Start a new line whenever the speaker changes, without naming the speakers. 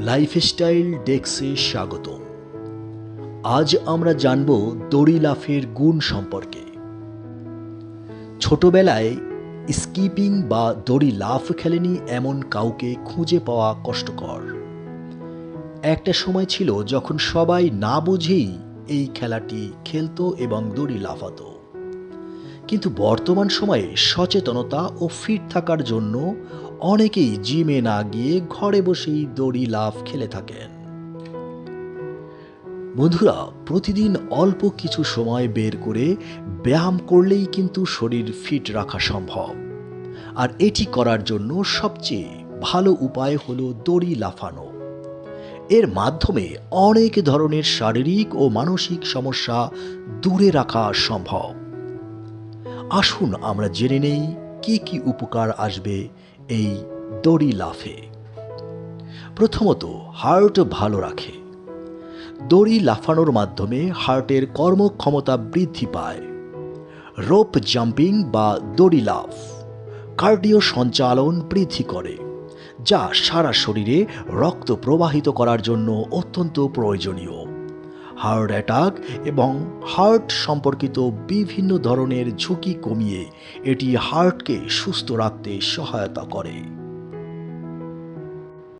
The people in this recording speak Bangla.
লাইফস্টাইল ডেস্কে স্বাগত আজ আমরা জানব দড়ি লাফের গুণ সম্পর্কে। ছোটবেলায় স্কিপিং বা দড়ি লাফ খেলেনি এমন কাউকে খুঁজে পাওয়া কষ্টকর। একটা সময় ছিল যখন সবাই না বুঝেই এই খেলাটি খেলতো এবং দড়ি লাফাতো। কিন্তু বর্তমান সময়ে সচেতনতা ও ফিট থাকার জন্য অনেকেই জিমে না গিয়ে ঘরে বসেই দড়ি লাফ খেলে থাকেন। বন্ধুরা, প্রতিদিন অল্প কিছু সময় বের করে ব্যায়াম করলেই কিন্তু শরীর ফিট রাখা সম্ভব। আর এটি করার জন্য সবচেয়ে ভালো উপায় হলো দড়ি লাফানো। এর মাধ্যমে অনেক ধরনের শারীরিক ও মানসিক সমস্যা দূরে রাখা সম্ভব। আসুন আমরা জেনে নেই কি কি উপকার আসবে এই দড়ি লাফে? প্রথমত, হার্ট ভালো রাখে। দড়ি লাফানোর মাধ্যমে হার্টের কর্মক্ষমতা বৃদ্ধি পায়। রোপ জাম্পিং বা দড়ি লাফ কার্ডিও সঞ্চালন বৃদ্ধি করে, যা সারা শরীরে রক্ত প্রবাহিত করার জন্য অত্যন্ত প্রয়োজনীয়। হার্ট অ্যাটাক এবং হার্ট সম্পর্কিত বিভিন্ন ধরনের ঝুঁকি কমিয়ে এটি হার্টকে সুস্থ রাখতে সহায়তা করে।